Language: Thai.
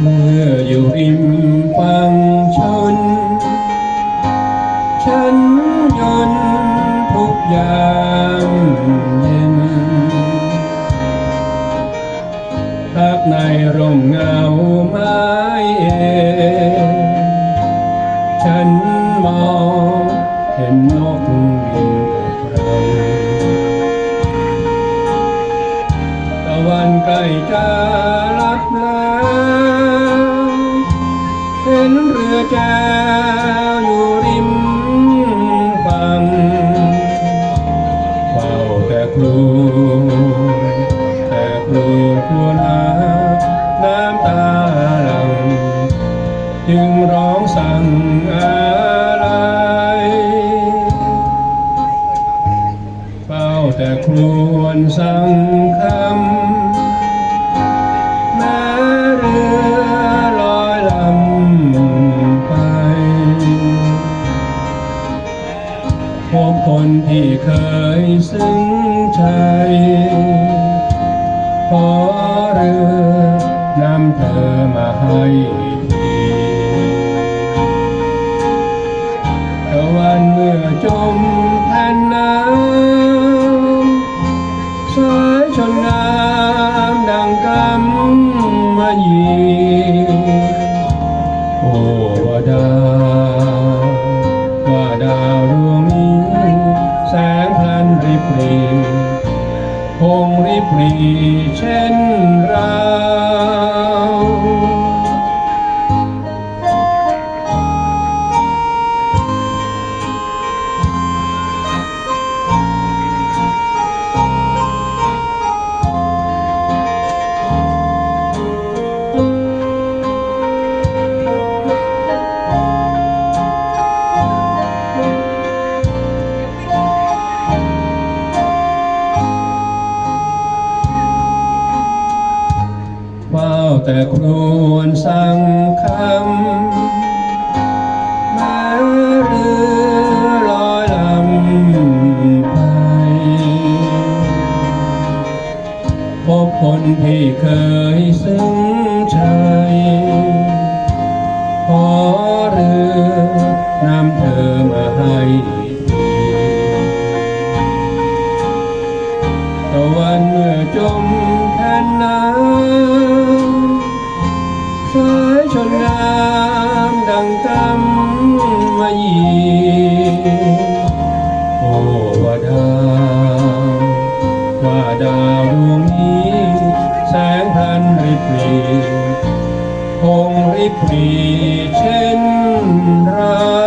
เมื่ออยู่ริมฟังชน ฉันยนทุกอย่างเย็นพักในร่มเงาไม้ฉันมองเห็นนกบินเรตะวันใกล้จะลับแล้ว เจ้าอยู่ริมฝั่งเฝ้าแต่ครู คนที่เคยซึ้งใจ ขอเรือนำเธอมาให้ทีตะวันเมื่อจมแผ่นน้ำสายชนน้ำดังกำมายีโอ้ว่าดาว่าดาวดวง ริบหรีคงริบหรีเช่ แต่ครวญสังคำแม้เรือลอยลำไปพบคนที่เคยซึ้งใจขอเรือนำเธอมาให้ทีตะวันเมื่อจมแผ่นน้ำ ปรีเช่นเรา